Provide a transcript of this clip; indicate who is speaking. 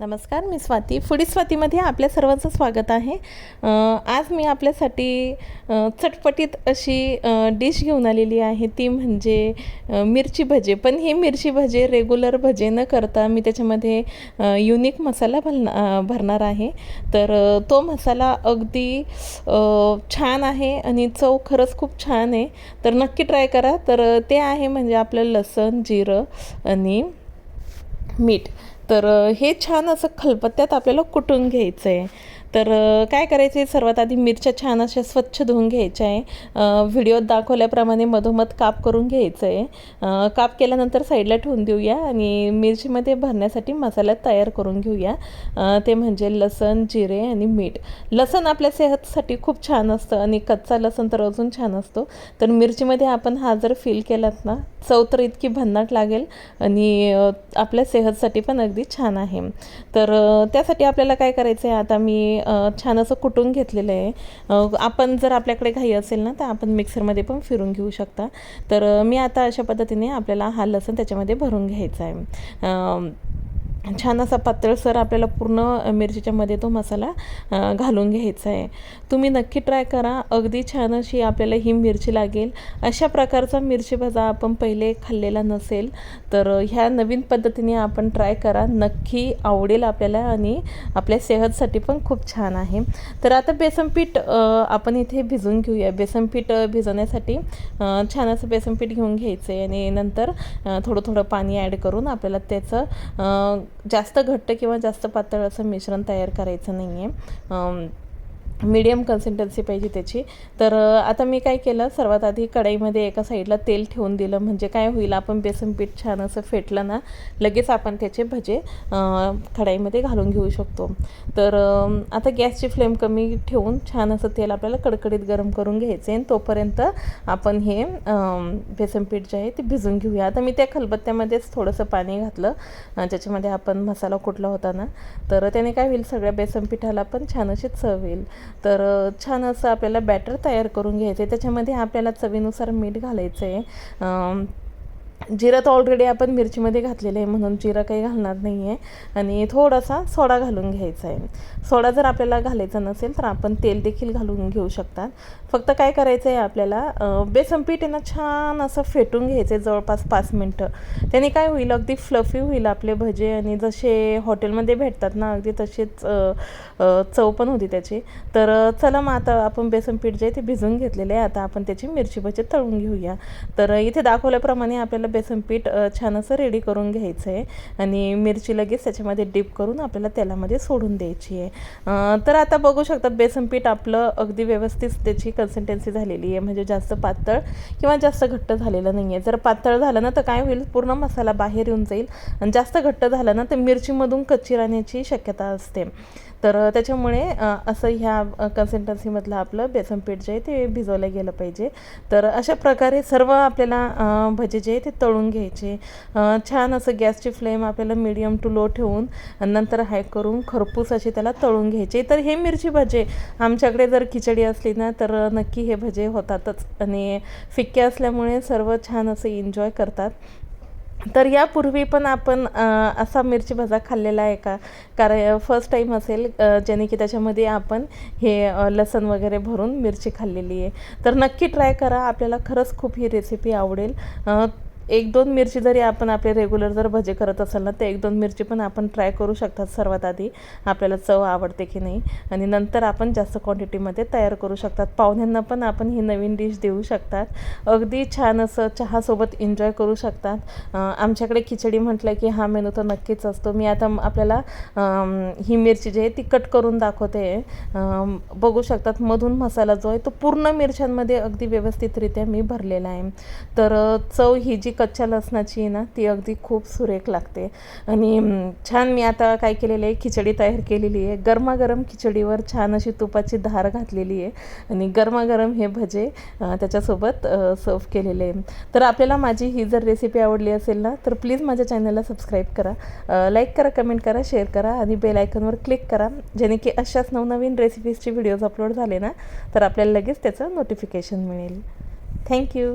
Speaker 1: नमस्कार मी स्वाती. फुडी स्वातीमध्ये आपल्या सर्वांचं स्वागत आहे. आज मी आपल्यासाठी चटपटीत अशी डिश घेऊन आलेली आहे. ती म्हणजे मिरची भजे. पण हे मिरची भजे रेग्युलर भजे न करता मी त्याच्यामध्ये युनिक मसाला भरना भरणार आहे. तर तो मसाला अगदी छान आहे आणि चव खरंच खूप छान आहे. तर नक्की ट्राय करा. तर ते आहे म्हणजे आपलं लसण जिरं आणि मीठ. तर हे छान असं खलबत्त्यात आपल्याला कुटून घ्यायचं आहे तर काय करायचं आहे सर्वात आधी मिरच्या छान अशा स्वच्छ धुवून घ्यायच्या आहे व्हिडिओत दाखवल्याप्रमाणे मधोमध काप करून घ्यायचं आहे काप केल्यानंतर साईडला ठेवून देऊया आणि मिरचीमध्ये भरण्यासाठी मसाला तयार करून घेऊया. ते म्हणजे लसण जिरे आणि मीठ. लसण आपल्या सेहतसाठी खूप छान असतं आणि कच्चा लसण तर अजून छान असतो. तर मिरचीमध्ये आपण हा जर फील केलात ना चव तर इतकी भन्नाट लागेल आणि आपल्या सेहतसाठी पण अगदी छान आहे. तर त्यासाठी आपल्याला काय करायचं आहे आता मी छान असं कुटून घेतलेलं आहे. आपण जर आपल्याकडे घाई असेल ना तर आपण मिक्सरमध्ये पण फिरून घेऊ शकता. तर मी आता अशा पद्धतीने आपल्याला हा लसण त्याच्यामध्ये भरून घ्यायचा आहे. छान असा पातळसर आपल्याला पूर्ण मिरचीच्यामध्ये तो मसाला घालून घ्यायचा आहे. तुम्ही नक्की ट्राय करा. अगदी छान अशी आपल्याला ही मिरची लागेल. अशा प्रकारचा मिरची भाजा आपण पहिले खाल्लेला नसेल तर ह्या नवीन पद्धतीने आपण ट्राय करा. नक्की आवडेल आपल्याला आणि आपल्या सेहतसाठी पण खूप छान आहे. तर आता बेसनपीठ आपण इथे भिजून घेऊया. बेसनपीठ भिजवण्यासाठी छान असं बेसनपीठ घेऊन घ्यायचं आहे आणि नंतर थोडं थोडं पाणी ॲड करून आपल्याला त्याचं जास्त घट्ट किंवा जास्त पातळ असं मिश्रण तयार करायचं नाही आहे मीडियम कन्सिस्टन्सी पाहिजे त्याची. तर आता मी काय केलं सर्वात आधी कढईमध्ये एका साईडला तेल ठेवून दिलं. म्हणजे काय होईल आपण बेसन पीठ छान असं फेटलं ना लगेच आपण त्याचे भजे कढईमध्ये घालून घेऊ शकतो. तर आता गॅसची फ्लेम कमी ठेवून छान असं तेल आपल्याला कडकडीत गरम करून घ्यायचं आहे आणि तोपर्यंत आपण हे बेसन पीठ जे आहे ते भिजून घेऊया. आता मी त्या खलबत्त्यामध्येच थोडंसं पाणी घातलं. ज्याच्यामध्ये आपण मसाला कुटला होता ना तर त्याने काय होईल सगळ्या बेसन पिठाला पण छान अशी चव येईल. तर छान असं आपल्याला बॅटर तयार करून घ्यायचं आहे त्याच्यामध्ये आपल्याला चवीनुसार मीठ घालायचं आहे जिरं तर ऑलरेडी आपण मिरचीमध्ये घातलेलं आहे म्हणून जिरं काही घालणार नाही आहे आणि थोडासा सोडा घालून घ्यायचा आहे. सोडा जर आपल्याला घालायचा नसेल तर आपण तेल देखील घालून घेऊ शकतात फक्त काय करायचं आहे आपल्याला बेसन पीठ आहे ना छान असं फेटून घ्यायचं आहे जवळपास पाच मिनटं. त्याने काय होईल अगदी फ्लफी होईल आपले भजे आणि जसे हॉटेलमध्ये भेटतात ना अगदी तसेच चव पण होती त्याची. तर चला मग आता आपण बेसन पीठ जे आहे ते भिजून घेतलेले आहे. आता आपण त्याची मिरची भजे तळून घेऊया. तर इथे दाखवल्याप्रमाणे आपल्याला बेसन पीठ छान असं रेडी करून घ्यायचं आहे आणि मिरची लगेच त्याच्यामध्ये डिप करून आपल्याला तेलामध्ये सोडून द्यायची आहे. तर आता बघू शकता बेसन पीठ आपलं अगदी व्यवस्थित त्याची कन्सिस्टन्सी झालेली आहे. म्हणजे जास्त पातळ किंवा जास्त घट्ट झालेलं नाही आहे जर पातळ झालं ना तर काय होईल? पूर्ण मसाला बाहेर येऊन जाईल. आणि जास्त घट्ट झालं ना तर मिरचीमधून कच्ची राहण्याची शक्यता असते. तर त्याच्यामुळे असं ह्या कन्सिस्टन्सीमधलं आपलं बेसन पीठ जे आहे ते भिजवलं गेलं पाहिजे. तर अशा प्रकारे सर्व आपल्याला भजे जे आहे ते तळून घ्यायचे. छान असं गॅसची फ्लेम आपल्याला मीडियम टू लो ठेवून नंतर हाय करून खरपूस असे त्याला तळून घ्यायचे. तर हे मिरची भजे आमच्याकडे जर खिचडी असली ना तर नक्की हे भजे होतातच. आणि फिक्के असल्यामुळे सर्व छान असं एन्जॉय करतात. तर यापूर्वी पण आपण असा मिरची भजा खाल्लेला आहे का? कारण फर्स्ट टाईम असेल ज्याने की त्याच्यामध्ये आपण हे लसण वगैरे भरून मिरची खाल्लेली आहे. तर नक्की ट्राय करा. आपल्याला खरंच खूप ही रेसिपी आवडेल. एक दोन मिरची जरी आपण आपले रेग्युलर जर भजे करत असाल ना तर एक दोन मिरची पण आपण ट्राय करू शकतात सर्वात आधी. आपल्याला चव आवडते की नाही? आणि नंतर आपण जास्त क्वांटिटीमध्ये तयार करू शकतात. पाहुण्यांना पण आपण ही नवीन डिश देऊ शकतात. अगदी छान असं चहासोबत एन्जॉय करू शकतात. आमच्याकडे खिचडी म्हटलं की हा मेनू तर नक्कीच असतो. मी आता आपल्याला ही मिरची जी आहे ती कट करून दाखवते. बघू शकतात मधून मसाला जो आहे तो पूर्ण मिरच्यांमध्ये अगदी व्यवस्थितरित्या मी भरलेला आहे. तर चव ही जी कच्च्या लसणाची आहे ना ती अगदी खूप सुरेख लागते. आणि छान मी आता काय केलेलं आहे खिचडी तयार केलेली आहे. गरमागरम खिचडीवर छान अशी तुपाची धार घातलेली आहे. आणि गरमागरम हे भजे त्याच्यासोबत सर्व केलेले आहे. तर आपल्याला माझी ही जर रेसिपी आवडली असेल ना तर प्लीज माझ्या चॅनलला सबस्क्राईब करा. लाईक करा कमेंट करा शेअर करा आणि बेल आयकॉनवर क्लिक करा. जेणे की अशाच नवनवीन रेसिपीजचे व्हिडिओज अपलोड झाले ना तर आपल्याला लगेच त्याचं नोटिफिकेशन मिळेल. थँक्यू